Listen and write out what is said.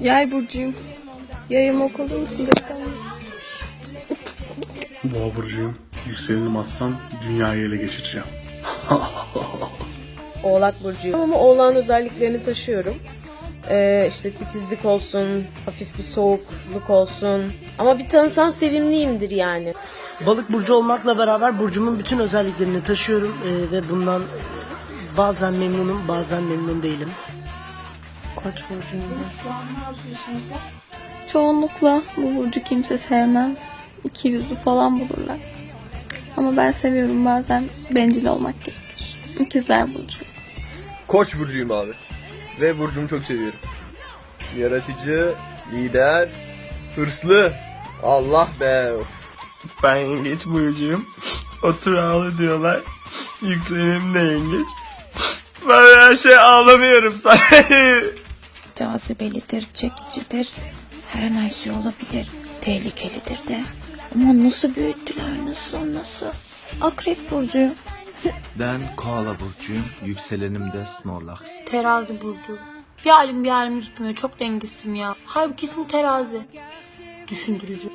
Yay burcuyum. Yayım okulda musun delikanlı? Boğa burcuyum. Yükselenim aslan. Dünyayı ele geçireceğim. Oğlak burcuyum ama oğlağın özelliklerini taşıyorum. Ee, işte titizlik olsun, hafif bir soğukluk olsun. Ama bir tanısan sevimliyimdir yani. Balık burcu olmakla beraber burcumun bütün özelliklerini taşıyorum e, ve bundan bazen memnunum, bazen memnun değilim. Koç burcuyum. Çoğunlukla bu burcu kimse sevmez. İki yüzlü falan bulurlar. Ama ben seviyorum bazen bencil olmak gerekir. İkizler burcu. Koç burcuyum abi. Ve burcumu çok seviyorum. Yaratıcı, lider, hırslı. Allah be. Ben yengeç burcuyum. Otur ağla diyorlar. Yükselenim de yengeç. Ben her şey ağlamıyorum sahi. cazibelidir, çekicidir. Her an her şey olabilir. Tehlikelidir de. Ama nasıl büyüttüler, nasıl, nasıl? Akrep burcu. Ben Koala burcuyum. Yükselenim de Snorlax. Terazi burcu. Bir halim bir halim tutmuyor. Çok dengesizim ya. Halbuki ismi terazi. Düşündürücü.